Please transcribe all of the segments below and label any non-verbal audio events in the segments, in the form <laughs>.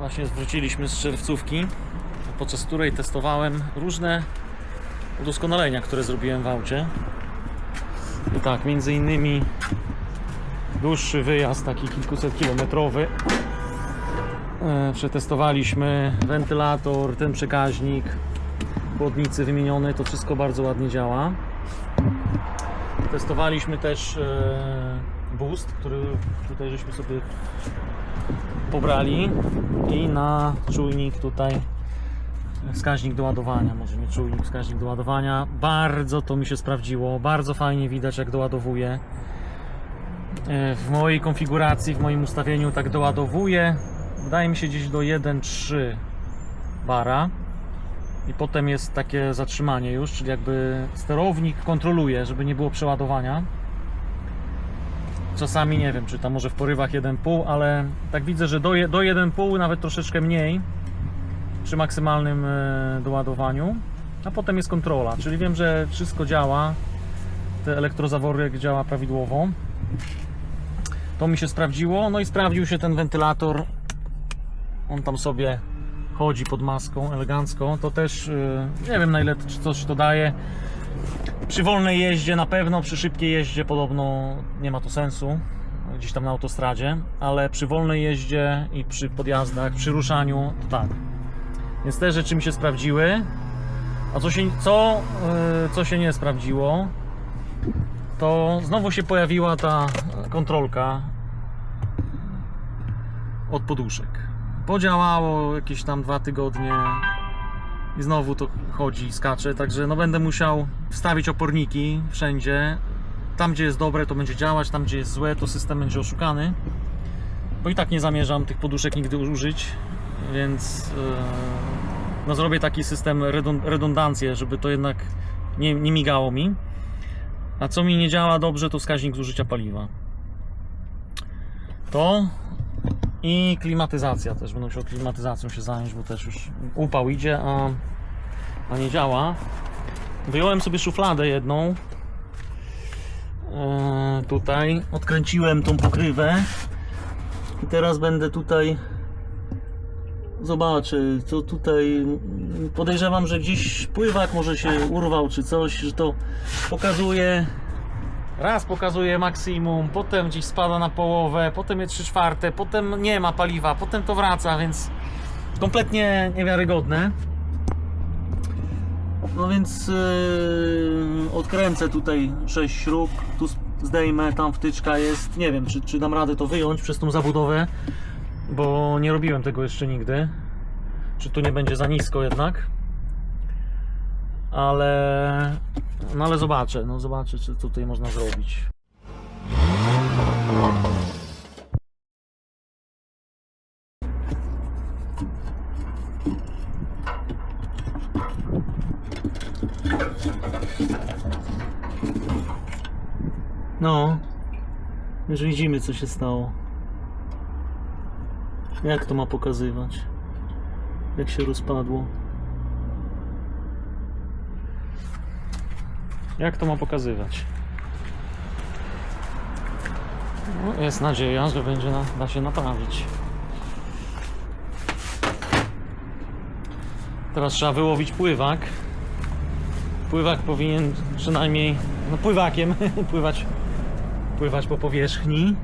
Właśnie wróciliśmy z czerwcówki, podczas której testowałem różne udoskonalenia, które zrobiłem w aucie. I tak, między innymi dłuższy wyjazd, taki kilkuset kilometrowy. E, Przetestowaliśmy wentylator, ten przekaźnik, chłodnicy wymienione, to wszystko bardzo ładnie działa. Testowaliśmy też e, boost, który tutaj żeśmy sobie pobrali i na czujnik tutaj wskaźnik do ładowania, może nie czujnik, wskaźnik do ładowania. Bardzo to mi się sprawdziło, bardzo fajnie widać jak doładowuje. E, W mojej konfiguracji, w moim ustawieniu tak doładowuje. Wydaje mi się gdzieś do 1,3 bara. I potem jest takie zatrzymanie już, czyli jakby sterownik kontroluje, żeby nie było przeładowania. Czasami nie wiem, czy tam może w porywach 1,5, ale tak widzę, że do, do 1,5 nawet troszeczkę mniej przy maksymalnym e, doładowaniu. A potem jest kontrola, czyli wiem, że wszystko działa. Te elektrozaworek działa prawidłowo. To mi się sprawdziło. No i sprawdził się ten wentylator. On tam sobie chodzi pod maską elegancko. To też e, nie wiem na ile coś to daje. Przy wolnej jeździe na pewno, przy szybkiej jeździe podobno nie ma to sensu. Gdzieś tam na autostradzie, ale przy wolnej jeździe i przy podjazdach, przy ruszaniu to tak. Więc te rzeczy mi się sprawdziły. A co się, co, yy, co się nie sprawdziło, to znowu się pojawiła ta kontrolka od poduszek. Podziałało jakieś tam dwa tygodnie i znowu to chodzi, skacze, także no będę musiał wstawić oporniki wszędzie. Tam gdzie jest dobre to będzie działać, tam gdzie jest złe to system będzie oszukany. Bo i tak nie zamierzam tych poduszek nigdy użyć, więc yy, no zrobię taki system redun- redundancję, żeby to jednak nie, nie migało mi. A co mi nie działa dobrze to wskaźnik zużycia paliwa. To i klimatyzacja też. Będę musiał klimatyzacją się zająć, bo też już upał idzie, a, a nie działa. Wyjąłem sobie szufladę jedną. E, tutaj odkręciłem tą pokrywę. I teraz będę tutaj. Zobaczę, co tutaj. Podejrzewam, że gdzieś pływak może się urwał czy coś, że to pokazuje Raz pokazuje maksimum, potem gdzieś spada na połowę, potem jest 3 czwarte, potem nie ma paliwa, potem to wraca, więc kompletnie niewiarygodne. No więc yy, odkręcę tutaj 6 śrub, tu zdejmę, tam wtyczka jest. Nie wiem, czy, czy dam radę to wyjąć przez tą zabudowę, bo nie robiłem tego jeszcze nigdy. Czy tu nie będzie za nisko jednak ale no ale zobaczę, no zobaczę czy tutaj można zrobić. No, już widzimy co się stało. Jak to ma pokazywać? Jak się rozpadło? Jak to ma pokazywać? No, jest nadzieja, że będzie na, da się naprawić. Teraz trzeba wyłowić pływak. Pływak powinien przynajmniej, no pływakiem, <laughs> pływać, pływać po powierzchni.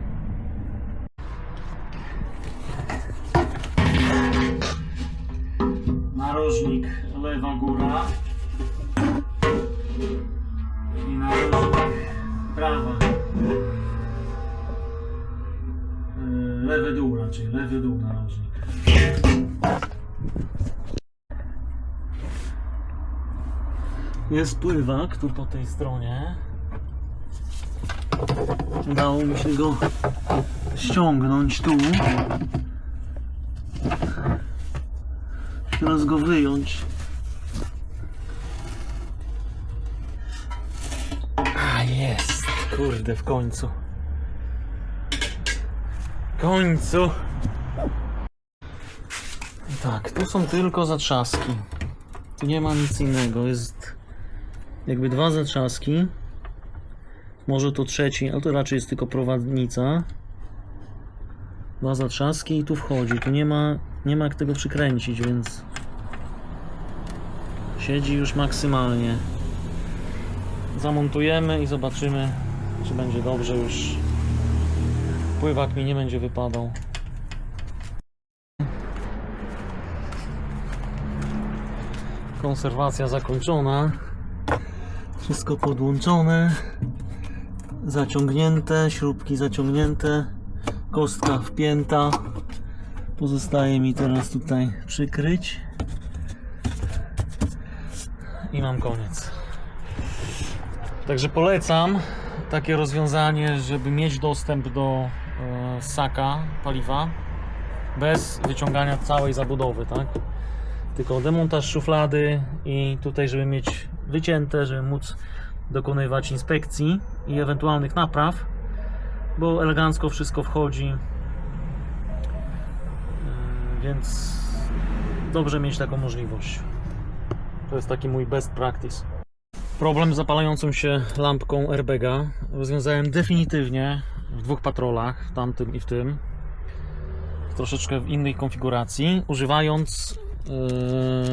Narożnik lewa góra. Prawa. Yy, Lewy dół raczej, lewy dół narożnik. Jest pływak tu po tej stronie. Udało mi się go ściągnąć tu. Teraz go wyjąć. Kurde, w końcu. W końcu. Tak, tu są tylko zatrzaski. Tu nie ma nic innego. Jest jakby dwa zatrzaski. Może to trzeci, ale to raczej jest tylko prowadnica. Dwa zatrzaski i tu wchodzi. Tu nie ma nie ma jak tego przykręcić, więc siedzi już maksymalnie. Zamontujemy i zobaczymy, czy będzie dobrze już. Pływak mi nie będzie wypadał. Konserwacja zakończona. Wszystko podłączone. Zaciągnięte, śrubki zaciągnięte, kostka wpięta. Pozostaje mi teraz tutaj przykryć. I mam koniec. Także polecam takie rozwiązanie, żeby mieć dostęp do e, saka paliwa bez wyciągania całej zabudowy, tak? Tylko demontaż szuflady i tutaj, żeby mieć wycięte, żeby móc dokonywać inspekcji i ewentualnych napraw, bo elegancko wszystko wchodzi. Yy, Więc dobrze mieć taką możliwość. To jest taki mój best practice. Problem z zapalającą się lampką airbega rozwiązałem definitywnie w dwóch patrolach, w tamtym i w tym. Troszeczkę w innej konfiguracji, używając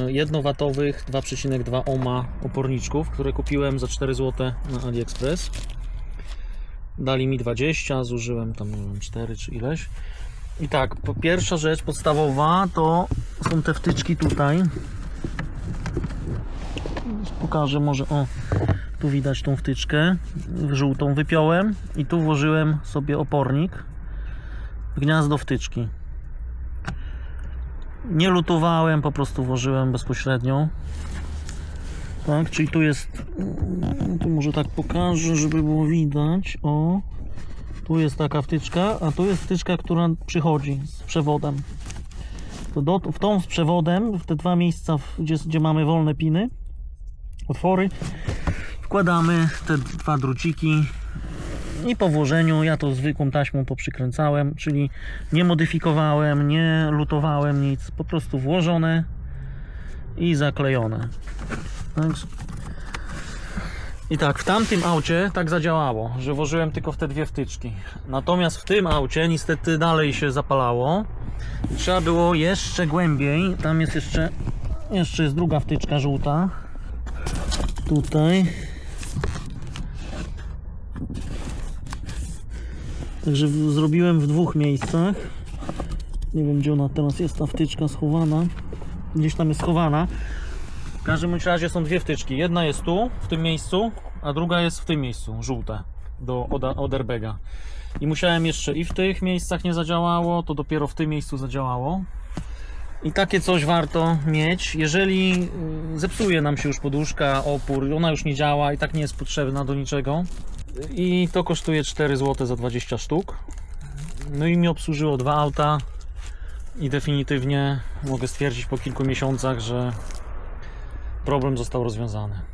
yy, jednowatowych 2,2 ohma oporniczków, które kupiłem za 4 zł na AliExpress. Dali mi 20, zużyłem tam nie wiem 4 czy ileś. I tak, pierwsza rzecz podstawowa to są te wtyczki tutaj. Pokażę może, o, tu widać tą wtyczkę żółtą wypiąłem i tu włożyłem sobie opornik w gniazdo wtyczki. Nie lutowałem, po prostu włożyłem bezpośrednio. Tak, czyli tu jest, tu może tak pokażę, żeby było widać, o, tu jest taka wtyczka, a tu jest wtyczka, która przychodzi z przewodem. To do, w tą z przewodem, w te dwa miejsca, gdzie, gdzie mamy wolne piny, otwory, wkładamy te dwa druciki i po włożeniu ja to zwykłą taśmą poprzykręcałem, czyli nie modyfikowałem, nie lutowałem nic, po prostu włożone i zaklejone. Tak. I tak, w tamtym aucie tak zadziałało, że włożyłem tylko w te dwie wtyczki. Natomiast w tym aucie niestety dalej się zapalało. Trzeba było jeszcze głębiej. Tam jest jeszcze, jeszcze jest druga wtyczka żółta. Tutaj. Także w- zrobiłem w dwóch miejscach. Nie wiem gdzie ona teraz jest, ta wtyczka schowana. Gdzieś tam jest schowana. W każdym razie są dwie wtyczki. Jedna jest tu, w tym miejscu, a druga jest w tym miejscu, żółte, do, od, od airbega. I musiałem jeszcze i w tych miejscach nie zadziałało, to dopiero w tym miejscu zadziałało. I takie coś warto mieć. Jeżeli y, zepsuje nam się już poduszka, opór, ona już nie działa i tak nie jest potrzebna do niczego. I to kosztuje 4 zł za 20 sztuk. No i mi obsłużyło dwa auta. I definitywnie mogę stwierdzić po kilku miesiącach, że problem został rozwiązany.